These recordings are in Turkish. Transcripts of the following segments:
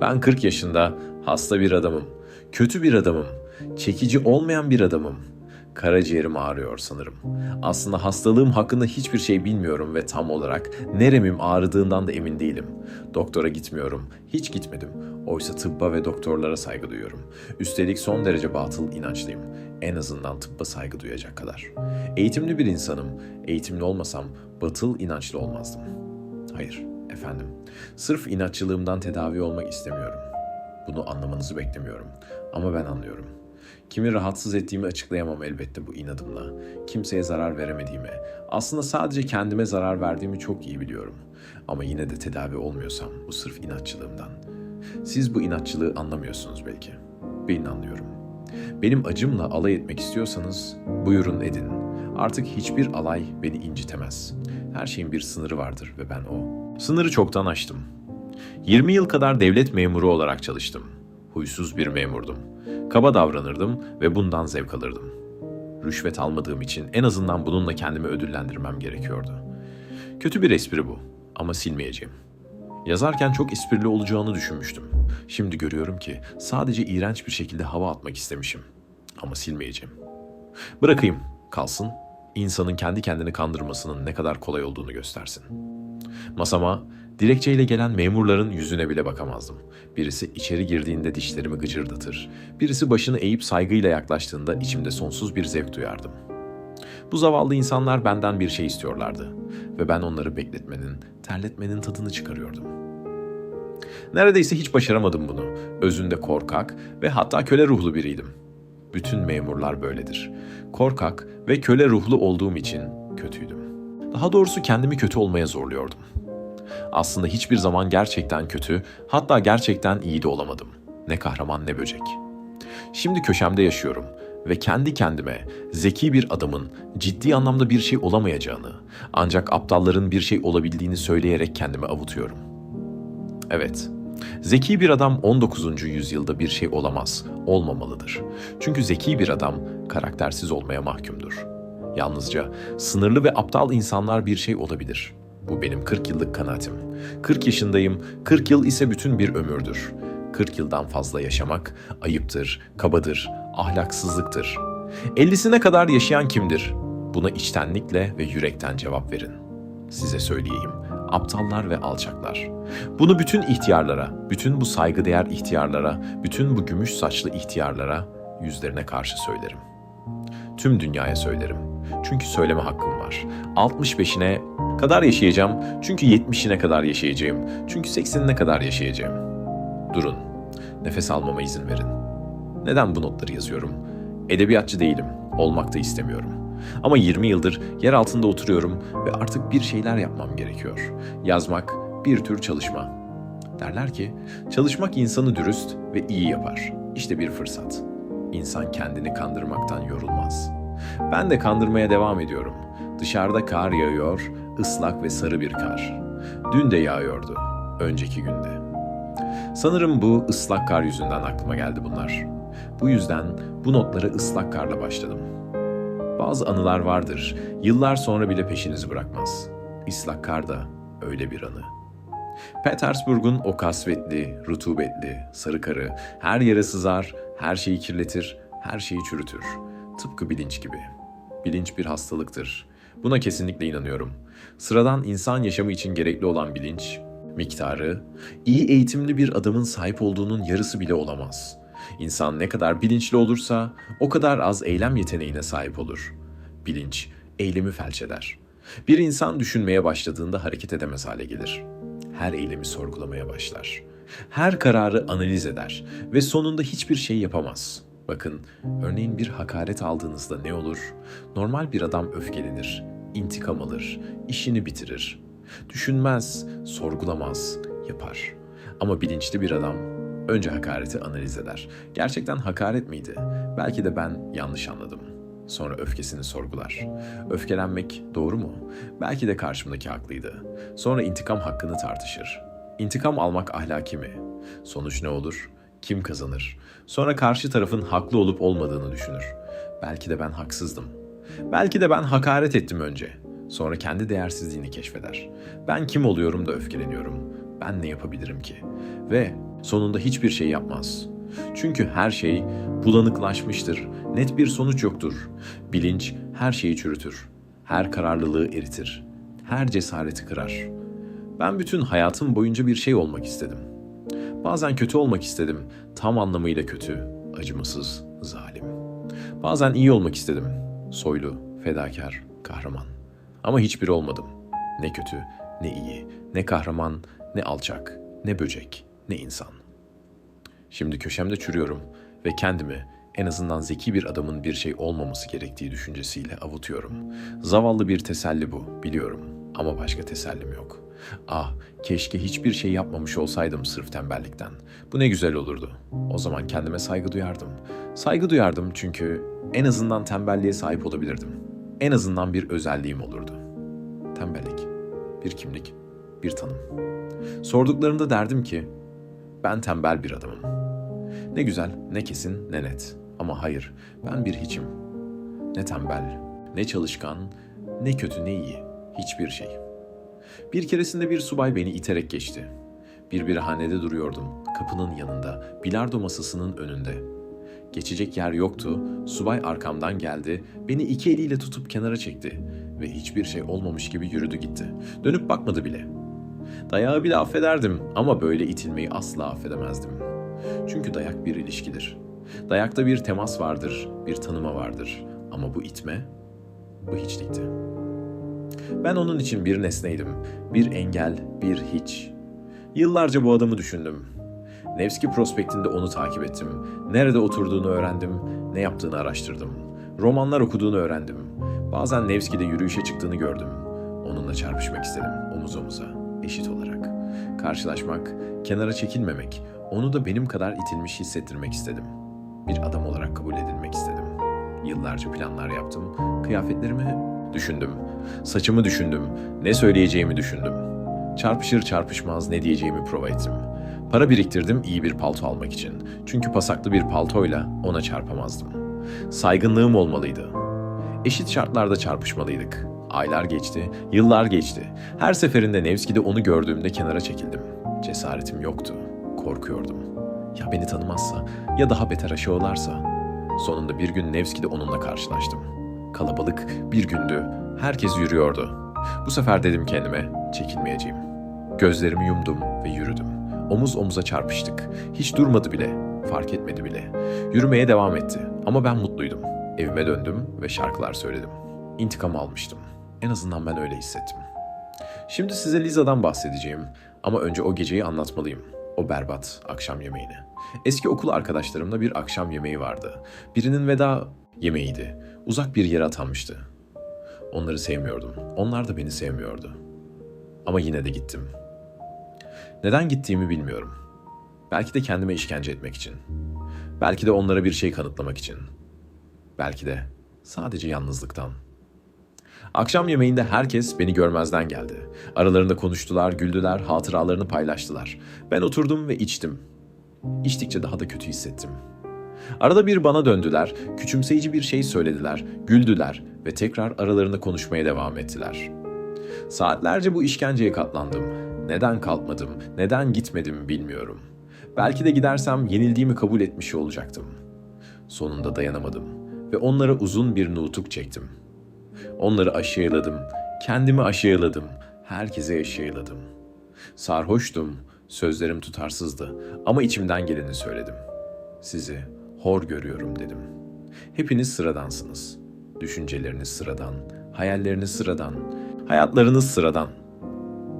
Ben 40 yaşında hasta bir adamım. Kötü bir adamım. Çekici olmayan bir adamım. Karaciğerim ağrıyor sanırım. Aslında hastalığım hakkında hiçbir şey bilmiyorum ve tam olarak neremim ağrıdığından da emin değilim. Doktora gitmiyorum. Hiç gitmedim. Oysa tıbba ve doktorlara saygı duyuyorum. Üstelik son derece batıl inançlıyım. En azından tıbba saygı duyacak kadar. Eğitimli bir insanım. Eğitimli olmasam batıl inançlı olmazdım. Hayır, efendim. Sırf inatçılığımdan tedavi olmak istemiyorum. Bunu anlamanızı beklemiyorum. Ama ben anlıyorum. Kimi rahatsız ettiğimi açıklayamam elbette bu inadımla. Kimseye zarar veremediğimi, aslında sadece kendime zarar verdiğimi çok iyi biliyorum. Ama yine de tedavi olmuyorsam bu sırf inatçılığımdan. Siz bu inatçılığı anlamıyorsunuz belki. Ben anlıyorum. Benim acımla alay etmek istiyorsanız buyurun edin. Artık hiçbir alay beni incitemez. Her şeyin bir sınırı vardır ve ben o. Sınırı çoktan aştım. 20 yıl kadar devlet memuru olarak çalıştım. Huysuz bir memurdum. Kaba davranırdım ve bundan zevk alırdım. Rüşvet almadığım için en azından bununla kendimi ödüllendirmem gerekiyordu. Kötü bir espri bu ama silmeyeceğim. Yazarken çok esprili olacağını düşünmüştüm. Şimdi görüyorum ki sadece iğrenç bir şekilde hava atmak istemişim. Ama silmeyeceğim. Bırakayım, kalsın. İnsanın kendi kendini kandırmasının ne kadar kolay olduğunu göstersin. Masama dilekçeyle gelen memurların yüzüne bile bakamazdım. Birisi içeri girdiğinde dişlerimi gıcırdatır. Birisi başını eğip saygıyla yaklaştığında içimde sonsuz bir zevk duyardım. Bu zavallı insanlar benden bir şey istiyorlardı ve ben onları bekletmenin, terletmenin tadını çıkarıyordum. Neredeyse hiç başaramadım bunu. Özünde korkak ve hatta köle ruhlu biriydim. Bütün memurlar böyledir. Korkak ve köle ruhlu olduğum için kötüydüm. Daha doğrusu kendimi kötü olmaya zorluyordum. Aslında hiçbir zaman gerçekten kötü, hatta gerçekten iyi de olamadım. Ne kahraman ne böcek. Şimdi köşemde yaşıyorum ve kendi kendime zeki bir adamın ciddi anlamda bir şey olamayacağını, ancak aptalların bir şey olabildiğini söyleyerek kendimi avutuyorum. Evet, zeki bir adam 19. yüzyılda bir şey olamaz, olmamalıdır. Çünkü zeki bir adam karaktersiz olmaya mahkumdur. Yalnızca sınırlı ve aptal insanlar bir şey olabilir. Bu benim 40 yıllık kanaatim. 40 yaşındayım, 40 yıl ise bütün bir ömürdür. 40 yıldan fazla yaşamak ayıptır, kabadır, ahlaksızlıktır. 50'sine kadar yaşayan kimdir? Buna içtenlikle ve yürekten cevap verin. Size söyleyeyim, aptallar ve alçaklar. Bunu bütün ihtiyarlara, bütün bu saygıdeğer ihtiyarlara, bütün bu gümüş saçlı ihtiyarlara yüzlerine karşı söylerim. Tüm dünyaya söylerim. Çünkü söyleme hakkım var. 65'ine kadar yaşayacağım. Çünkü 70'ine kadar yaşayacağım. Çünkü 80'ine kadar yaşayacağım. Durun. Nefes almama izin verin. Neden bu notları yazıyorum? Edebiyatçı değilim. Olmak da istemiyorum. Ama 20 yıldır yer altında oturuyorum ve artık bir şeyler yapmam gerekiyor. Yazmak bir tür çalışma. Derler ki, çalışmak insanı dürüst ve iyi yapar. İşte bir fırsat. İnsan kendini kandırmaktan yorulmaz. Ben de kandırmaya devam ediyorum. Dışarıda kar yağıyor, ıslak ve sarı bir kar. Dün de yağıyordu, önceki günde. Sanırım bu ıslak kar yüzünden aklıma geldi bunlar. Bu yüzden bu notları ıslak karla başladım. Bazı anılar vardır, yıllar sonra bile peşinizi bırakmaz. Islak kar da öyle bir anı. Petersburg'un o kasvetli, rutubetli, sarı karı her yere sızar, her şeyi kirletir, her şeyi çürütür. Tıpkı bilinç gibi. Bilinç bir hastalıktır. Buna kesinlikle inanıyorum. Sıradan insan yaşamı için gerekli olan bilinç, miktarı, iyi eğitimli bir adamın sahip olduğunun yarısı bile olamaz. İnsan ne kadar bilinçli olursa o kadar az eylem yeteneğine sahip olur. Bilinç, eylemi felç eder. Bir insan düşünmeye başladığında hareket edemez hale gelir. Her eylemi sorgulamaya başlar. Her kararı analiz eder ve sonunda hiçbir şey yapamaz. Bakın, örneğin bir hakaret aldığınızda ne olur? Normal bir adam öfkelenir, intikam alır, işini bitirir. Düşünmez, sorgulamaz, yapar. Ama bilinçli bir adam önce hakareti analiz eder. Gerçekten hakaret miydi? Belki de ben yanlış anladım. Sonra öfkesini sorgular. Öfkelenmek doğru mu? Belki de karşımdaki haklıydı. Sonra intikam hakkını tartışır. İntikam almak ahlaki mi? Sonuç ne olur? Kim kazanır? Sonra karşı tarafın haklı olup olmadığını düşünür. Belki de ben haksızdım. Belki de ben hakaret ettim önce. Sonra kendi değersizliğini keşfeder. Ben kim oluyorum da öfkeleniyorum? Ben ne yapabilirim ki? Ve Sonunda hiçbir şey yapmaz. Çünkü her şey bulanıklaşmıştır. Net bir sonuç yoktur. Bilinç her şeyi çürütür. Her kararlılığı eritir. Her cesareti kırar. Ben bütün hayatım boyunca bir şey olmak istedim. Bazen kötü olmak istedim. Tam anlamıyla kötü, acımasız, zalim. Bazen iyi olmak istedim. Soylu, fedakar, kahraman. Ama hiçbiri olmadım. Ne kötü, ne iyi, ne kahraman, ne alçak, ne böcek, ne insan. Şimdi köşemde çürüyorum ve kendimi en azından zeki bir adamın bir şey olmaması gerektiği düşüncesiyle avutuyorum. Zavallı bir teselli bu, biliyorum. Ama başka tesellim yok. Ah, keşke hiçbir şey yapmamış olsaydım sırf tembellikten. Bu ne güzel olurdu. O zaman kendime saygı duyardım. Saygı duyardım çünkü en azından tembelliğe sahip olabilirdim. En azından bir özelliğim olurdu. Tembellik, bir kimlik, bir tanım. Sorduklarında derdim ki, ben tembel bir adamım. Ne güzel, ne kesin, ne net. Ama hayır, ben bir hiçim. Ne tembel, ne çalışkan, ne kötü ne iyi. Hiçbir şey. Bir keresinde bir subay beni iterek geçti. Bir birhanede duruyordum, kapının yanında, bilardo masasının önünde. Geçecek yer yoktu, subay arkamdan geldi, beni iki eliyle tutup kenara çekti ve hiçbir şey olmamış gibi yürüdü gitti. Dönüp bakmadı bile. Dayağı bile affederdim ama böyle itilmeyi asla affedemezdim. Çünkü dayak bir ilişkidir. Dayakta bir temas vardır, bir tanıma vardır. Ama bu itme, bu hiçlikti. Ben onun için bir nesneydim, bir engel, bir hiç. Yıllarca bu adamı düşündüm. Nevski prospektinde onu takip ettim. Nerede oturduğunu öğrendim, ne yaptığını araştırdım. Romanlar okuduğunu öğrendim. Bazen Nevski'de yürüyüşe çıktığını gördüm. Onunla çarpışmak istedim, omuz omuza, eşit olarak. Karşılaşmak, kenara çekilmemek, onu da benim kadar itilmiş hissettirmek istedim. Bir adam olarak kabul edilmek istedim. Yıllarca planlar yaptım, kıyafetlerimi düşündüm, saçımı düşündüm, ne söyleyeceğimi düşündüm. Çarpışır çarpışmaz ne diyeceğimi prova ettim. Para biriktirdim iyi bir palto almak için. Çünkü pasaklı bir paltoyla ona çarpamazdım. Saygınlığım olmalıydı. Eşit şartlarda çarpışmalıydık. Aylar geçti, yıllar geçti. Her seferinde Nevski'de onu gördüğümde kenara çekildim. Cesaretim yoktu. Korkuyordum. Ya beni tanımazsa, ya daha beter aşağılarsa. Sonunda bir gün Nevski'de onunla karşılaştım. Kalabalık bir gündü. Herkes yürüyordu. Bu sefer dedim kendime, çekilmeyeceğim. Gözlerimi yumdum ve yürüdüm. Omuz omuza çarpıştık. Hiç durmadı bile. Fark etmedi bile. Yürümeye devam etti. Ama ben mutluydum. Evime döndüm ve şarkılar söyledim. İntikam almıştım. En azından ben öyle hissettim. Şimdi size Liza'dan bahsedeceğim. Ama önce o geceyi anlatmalıyım. O berbat akşam yemeğini. Eski okul arkadaşlarımla bir akşam yemeği vardı. Birinin veda yemeğiydi. Uzak bir yere atanmıştı. Onları sevmiyordum. Onlar da beni sevmiyordu. Ama yine de gittim. Neden gittiğimi bilmiyorum. Belki de kendime işkence etmek için. Belki de onlara bir şey kanıtlamak için. Belki de sadece yalnızlıktan. Akşam yemeğinde herkes beni görmezden geldi. Aralarında konuştular, güldüler, hatıralarını paylaştılar. Ben oturdum ve içtim. İçtikçe daha da kötü hissettim. Arada bir bana döndüler, küçümseyici bir şey söylediler, güldüler ve tekrar aralarında konuşmaya devam ettiler. Saatlerce bu işkenceye katlandım. Neden kalkmadım, neden gitmedim bilmiyorum. Belki de gidersem yenildiğimi kabul etmiş olacaktım. Sonunda dayanamadım ve onlara uzun bir nutuk çektim. Onları aşağıladım, kendimi aşağıladım, herkese aşağıladım. Sarhoştum, sözlerim tutarsızdı ama içimden geleni söyledim. Sizi hor görüyorum dedim. Hepiniz sıradansınız. Düşünceleriniz sıradan, hayalleriniz sıradan, hayatlarınız sıradan.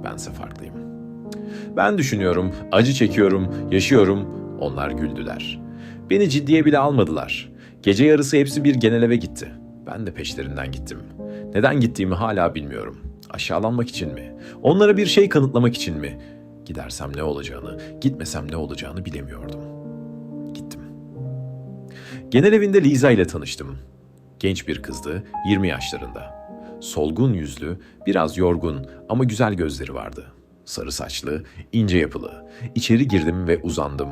Bense farklıyım. Ben düşünüyorum, acı çekiyorum, yaşıyorum. Onlar güldüler. Beni ciddiye bile almadılar. Gece yarısı hepsi bir genel eve gitti. Ben de peşlerinden gittim. Neden gittiğimi hala bilmiyorum. Aşağılanmak için mi? Onlara bir şey kanıtlamak için mi? Gidersem ne olacağını, gitmesem ne olacağını bilemiyordum. Genel evinde Liza ile tanıştım. Genç bir kızdı, 20 yaşlarında. Solgun yüzlü, biraz yorgun ama güzel gözleri vardı. Sarı saçlı, ince yapılı. İçeri girdim ve uzandım.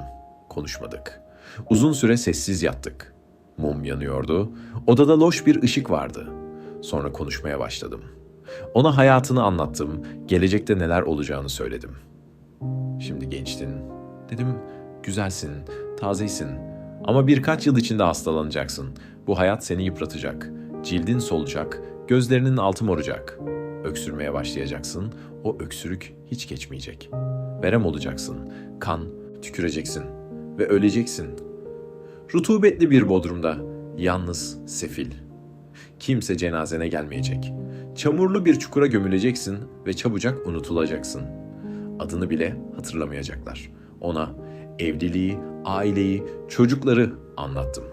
Konuşmadık. Uzun süre sessiz yattık. Mum yanıyordu. Odada loş bir ışık vardı. Sonra konuşmaya başladım. Ona hayatını anlattım. Gelecekte neler olacağını söyledim. Şimdi gençtin. Dedim Güzelsin, tazesin. Ama birkaç yıl içinde hastalanacaksın. Bu hayat seni yıpratacak. Cildin solacak, gözlerinin altı moracak. Öksürmeye başlayacaksın. O öksürük hiç geçmeyecek. Verem olacaksın. Kan, tüküreceksin. Ve öleceksin. Rutubetli bir bodrumda, yalnız, sefil. Kimse cenazene gelmeyecek. Çamurlu bir çukura gömüleceksin ve çabucak unutulacaksın. Adını bile hatırlamayacaklar. Ona evliliği, aileyi, çocukları anlattım.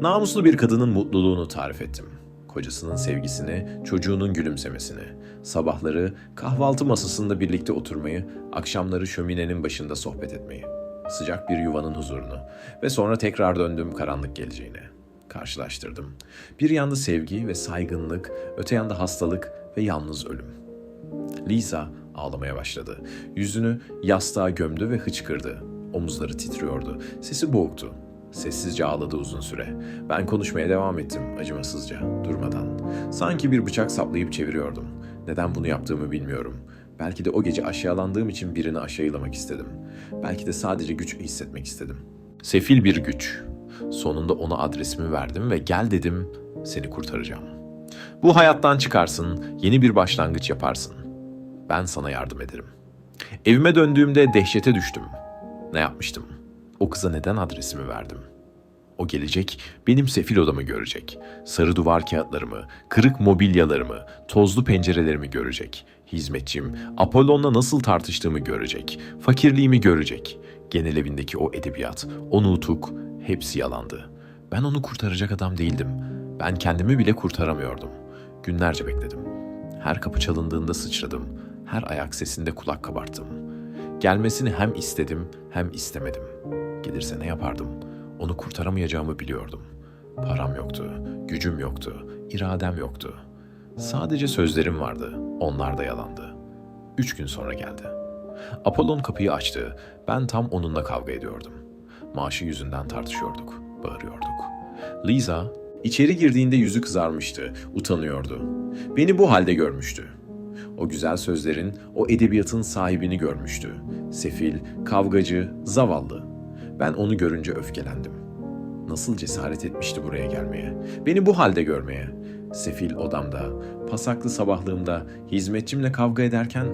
Namuslu bir kadının mutluluğunu tarif ettim. Kocasının sevgisini, çocuğunun gülümsemesini, sabahları kahvaltı masasında birlikte oturmayı, akşamları şöminenin başında sohbet etmeyi, sıcak bir yuvanın huzurunu ve sonra tekrar döndüm karanlık geleceğine. Karşılaştırdım. Bir yanda sevgi ve saygınlık, öte yanda hastalık ve yalnız ölüm. Lisa ağlamaya başladı. Yüzünü yastığa gömdü ve hıçkırdı. Omuzları titriyordu. Sesi boğuktu. Sessizce ağladı uzun süre. Ben konuşmaya devam ettim acımasızca, durmadan. Sanki bir bıçak saplayıp çeviriyordum. Neden bunu yaptığımı bilmiyorum. Belki de o gece aşağılandığım için birini aşağılamak istedim. Belki de sadece güç hissetmek istedim. Sefil bir güç. Sonunda ona adresimi verdim ve gel dedim, seni kurtaracağım. Bu hayattan çıkarsın, yeni bir başlangıç yaparsın. Ben sana yardım ederim. Evime döndüğümde dehşete düştüm. Ne yapmıştım? O kıza neden adresimi verdim? O gelecek, benim sefil odamı görecek. Sarı duvar kağıtlarımı, kırık mobilyalarımı, tozlu pencerelerimi görecek. Hizmetçim, Apollon'la nasıl tartıştığımı görecek. Fakirliğimi görecek. Genel evindeki o edebiyat, o nutuk, hepsi yalandı. Ben onu kurtaracak adam değildim. Ben kendimi bile kurtaramıyordum. Günlerce bekledim. Her kapı çalındığında sıçradım. Her ayak sesinde kulak kabarttım. Gelmesini hem istedim hem istemedim. Gelirse ne yapardım? Onu kurtaramayacağımı biliyordum. Param yoktu, gücüm yoktu, iradem yoktu. Sadece sözlerim vardı, onlar da yalandı. Üç gün sonra geldi. Apollon kapıyı açtı, ben tam onunla kavga ediyordum. Maaşı yüzünden tartışıyorduk, bağırıyorduk. Lisa, içeri girdiğinde yüzü kızarmıştı, utanıyordu. Beni bu halde görmüştü. O güzel sözlerin, o edebiyatın sahibini görmüştü. Sefil, kavgacı, zavallı. Ben onu görünce öfkelendim. Nasıl cesaret etmişti buraya gelmeye? Beni bu halde görmeye. Sefil odamda, pasaklı sabahlığımda hizmetçimle kavga ederken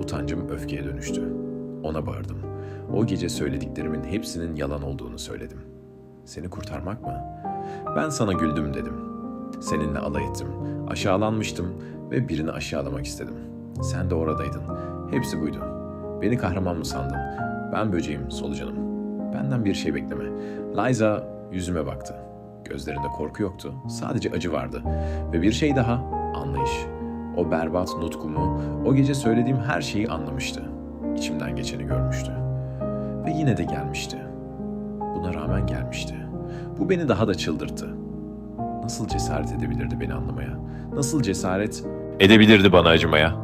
utancım öfkeye dönüştü. Ona bağırdım. O gece söylediklerimin hepsinin yalan olduğunu söyledim. Seni kurtarmak mı? Ben sana güldüm dedim. Seninle alay ettim. Aşağılanmıştım ve birini aşağılamak istedim. Sen de oradaydın. Hepsi buydu. Beni kahraman mı sandın? Ben böceğim, solucanım. Benden bir şey bekleme. Liza yüzüme baktı. Gözlerinde korku yoktu. Sadece acı vardı. Ve bir şey daha, anlayış. O berbat nutkumu, o gece söylediğim her şeyi anlamıştı. İçimden geçeni görmüştü. Ve yine de gelmişti. Buna rağmen gelmişti. Bu beni daha da çıldırttı. Nasıl cesaret edebilirdi beni anlamaya? Nasıl cesaret edebilirdi bana acımaya?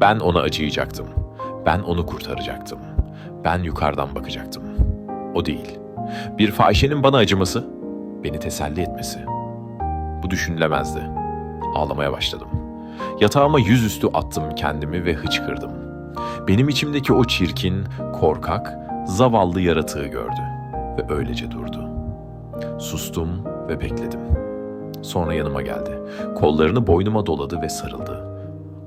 Ben ona acıyacaktım. Ben onu kurtaracaktım. Ben yukarıdan bakacaktım. O değil. Bir fahişenin bana acıması, beni teselli etmesi. Bu düşünülemezdi. Ağlamaya başladım. Yatağıma yüzüstü attım kendimi ve hıçkırdım. Benim içimdeki o çirkin, korkak, zavallı yaratığı gördü ve öylece durdu. Sustum ve bekledim. Sonra yanıma geldi. Kollarını boynuma doladı ve sarıldı.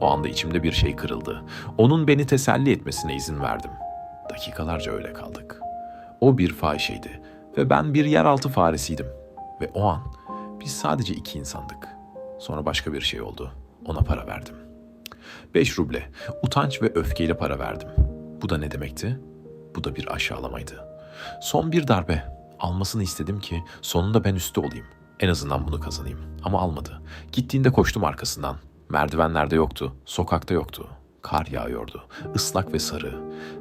O anda içimde bir şey kırıldı. Onun beni teselli etmesine izin verdim. Dakikalarca öyle kaldık. O bir fahişeydi ve ben bir yeraltı faresiydim. Ve o an biz sadece iki insandık. Sonra başka bir şey oldu. Ona para verdim. Beş ruble. Utanç ve öfkeyle para verdim. Bu da ne demekti? Bu da bir aşağılamaydı. Son bir darbe. Almasını istedim ki sonunda ben üstte olayım. En azından bunu kazanayım. Ama almadı. Gittiğinde koştum arkasından. Merdivenlerde yoktu, sokakta yoktu. Kar yağıyordu, ıslak ve sarı.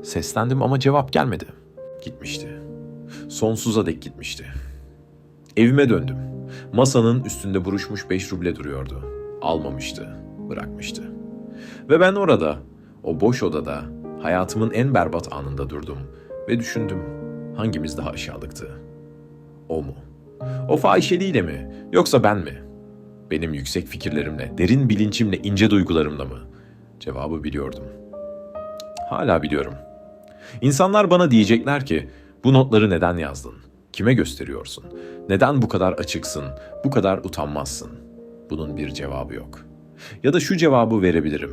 Seslendim ama cevap gelmedi. Gitmişti. Sonsuza dek gitmişti. Evime döndüm. Masanın üstünde buruşmuş beş ruble duruyordu. Almamıştı, bırakmıştı. Ve ben orada, o boş odada, hayatımın en berbat anında durdum ve düşündüm. Hangimiz daha aşağılıktı? O mu? O fahişeliğiyle mi? Yoksa ben mi? Benim yüksek fikirlerimle, derin bilinçimle, ince duygularımla mı? Cevabı biliyordum. Hala biliyorum. İnsanlar bana diyecekler ki, Bu notları neden yazdın? Kime gösteriyorsun? Neden bu kadar açıksın? Bu kadar utanmazsın? Bunun bir cevabı yok. Ya da şu cevabı verebilirim.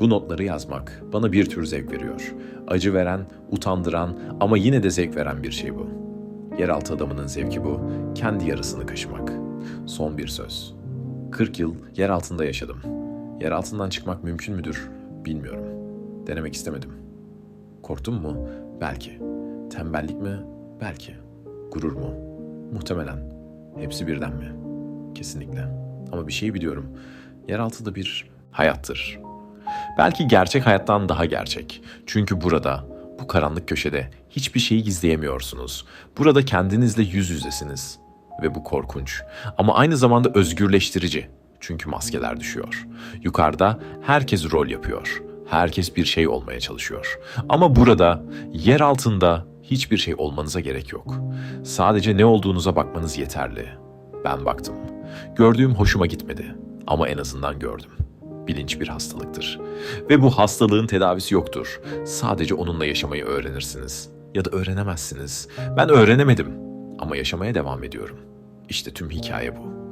Bu notları yazmak bana bir tür zevk veriyor. Acı veren, utandıran ama yine de zevk veren bir şey bu. Yeraltı adamının zevki bu. Kendi yarısını kaşımak. Son bir söz. 40 yıl yer altında yaşadım. Yer altından çıkmak mümkün müdür? Bilmiyorum. Denemek istemedim. Korktum mu? Belki. Tembellik mi? Belki. Gurur mu? Muhtemelen. Hepsi birden mi? Kesinlikle. Ama bir şey biliyorum. Yeraltı da bir hayattır. Belki gerçek hayattan daha gerçek. Çünkü burada, bu karanlık köşede hiçbir şeyi gizleyemiyorsunuz. Burada kendinizle yüz yüzesiniz. Ve bu korkunç. Ama aynı zamanda özgürleştirici. Çünkü maskeler düşüyor. Yukarıda herkes rol yapıyor. Herkes bir şey olmaya çalışıyor. Ama burada, yer altında hiçbir şey olmanıza gerek yok. Sadece ne olduğunuza bakmanız yeterli. Ben baktım. Gördüğüm hoşuma gitmedi. Ama en azından gördüm. Bilinç bir hastalıktır. Ve bu hastalığın tedavisi yoktur. Sadece onunla yaşamayı öğrenirsiniz. Ya da öğrenemezsiniz. Ben öğrenemedim. Ama yaşamaya devam ediyorum. İşte tüm hikaye bu.